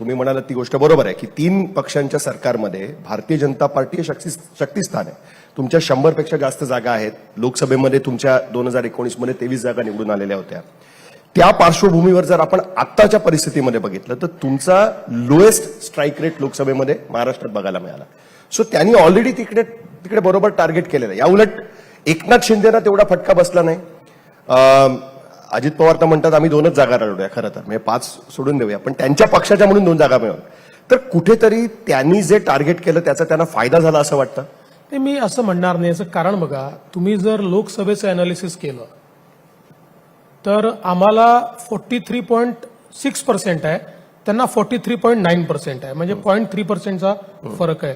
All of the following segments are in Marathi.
तुम्ही म्हणालात ती गोष्ट बरोबर आहे की तीन पक्षांच्या सरकारमध्ये भारतीय जनता पार्टी हे शक्ती शक्तीस्थान आहे. तुमच्या शंभरपेक्षा जास्त जागा आहेत. लोकसभेमध्ये तुमच्या दोन हजार एकोणीसमध्ये तेवीस जागा निवडून आलेल्या होत्या. त्या पार्श्वभूमीवर जर आपण आत्ताच्या परिस्थितीमध्ये बघितलं तर तुमचा लोएस्ट स्ट्राईक रेट लोकसभेमध्ये महाराष्ट्रात बघायला मिळाला. सो त्यांनी ऑलरेडी तिकडे तिकडे बरोबर टार्गेट केलेलं आहे. या उलट एकनाथ शिंदेना तेवढा फटका बसला नाही. अजित पवार तर म्हणतात आम्ही दोनच जागा लढवूया खरं तर. म्हणजे पाच सोडून देऊया. पण त्यांच्या पक्षाच्या म्हणून दोन जागा मिळवल्या तर कुठेतरी त्यांनी जे टार्गेट केलं त्याचा त्यांना फायदा झाला असं वाटतं? ते मी असं म्हणणार नाही. याचं कारण बघा तुम्ही जर लोकसभेचं अनालिसिस केलं तर आम्हाला forty three point six percent आहे. त्यांना forty three point nine percent आहे. म्हणजे पॉईंट थ्री पर्सेंटचा फरक आहे.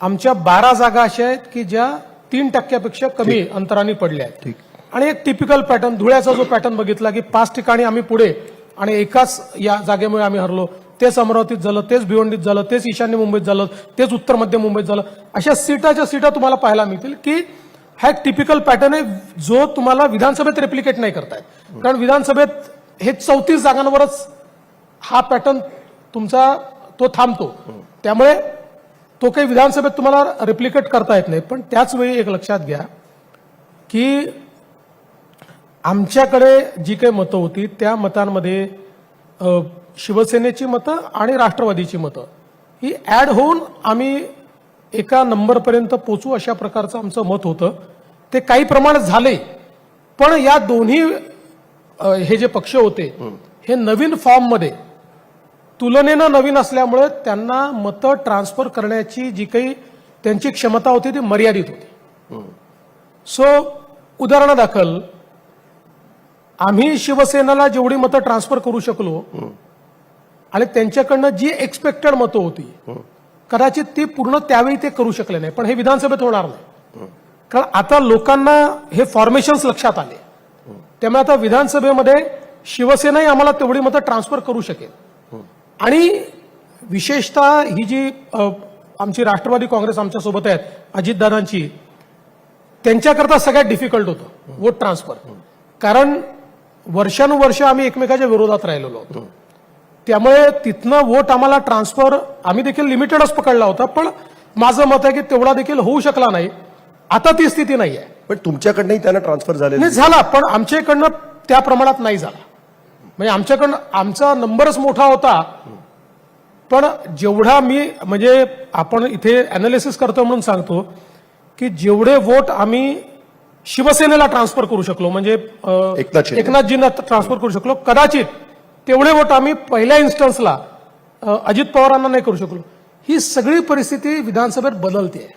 आमच्या बारा जागा अशा आहेत की ज्या तीन टक्क्यापेक्षा कमी अंतराने पडल्या आहेत. ठीक. आणि एक टिपिकल पॅटर्न धुळ्याचा जो पॅटर्न बघितला की पाच ठिकाणी आम्ही पुढे आणि एकाच या जागेमुळे आम्ही हरलो. तेच अमरावतीत झालं तेच भिवंडीत झालं तेच ईशान्य मुंबईत झालं तेच उत्तर मध्य मुंबईत झालं. अशा सीटाच्या सीटा तुम्हाला पाहायला मिळतील की हा एक टिपिकल पॅटर्न आहे जो तुम्हाला विधानसभेत रेप्लिकेट नाही करतायत कारण विधानसभेत हे चौतीस जागांवरच हा पॅटर्न तुमचा तो थांबतो. त्यामुळे तो काही विधानसभेत तुम्हाला रेप्लिकेट करता येत नाही. पण त्याच वेळी एक लक्षात घ्या की आमच्याकडे जी काही मतं होती त्या मतांमध्ये शिवसेनेची मतं आणि राष्ट्रवादीची मतं. ही ऍड होऊन आम्ही एका नंबरपर्यंत पोचू अशा प्रकारचं आमचं मत होतं. ते काही प्रमाणात झाले पण या दोन्ही हे जे पक्ष होते हे. नवीन फॉर्ममध्ये तुलनेनं नवीन असल्यामुळे त्यांना मतं ट्रान्सफर करण्याची जी काही त्यांची क्षमता होती ती मर्यादित होती. सो उदाहरणादाखल आम्ही शिवसेनेला जेवढी मतं ट्रान्सफर करू शकलो आणि त्यांच्याकडनं जी एक्सपेक्टेड मतं होती कदाचित ती पूर्ण त्यावेळी ते करू शकले नाही. पण हे विधानसभेत होणार नाही. कारण आता लोकांना हे फॉर्मेशन्स लक्षात आले. त्यामुळे आता विधानसभेमध्ये शिवसेनाही आम्हाला तेवढी मतं ट्रान्सफर करू शकेल. आणि विशेषतः ही जी आमची राष्ट्रवादी काँग्रेस आमच्यासोबत आहेत अजितदादांची त्यांच्याकरता सगळ्यात डिफिकल्ट होतं वोट ट्रान्सफर कारण वर्षानुवर्ष आम्ही एकमेकाच्या विरोधात राहिलेलो होतो. त्यामुळे तिथनं वोट आम्हाला ट्रान्सफर आम्ही देखील लिमिटेडच पकडला होता पण माझं मत आहे की तेवढा देखील होऊ शकला नाही. आता ती स्थिती नाही आहे. पण तुमच्याकडनंही त्यांना ट्रान्सफर झालेलं नाही झाला पण आमच्याकडनं त्या प्रमाणात नाही झाला. म्हणजे आमच्याकडनं आमचा नंबरच मोठा होता. पण जेवढा मी म्हणजे आपण इथे अनालिसिस करतो म्हणून सांगतो की जेवढे वोट आम्ही शिवसेनेला ट्रान्सफर करू शकलो. म्हणजे. एकनाथजींना. ट्रान्सफर करू शकलो. कदाचित तेवढे वोट आम्ही पहिल्या इन्स्टन्सला अजित पवारांना नाही करू शकलो. ही सगळी परिस्थिती विधानसभेत बदलते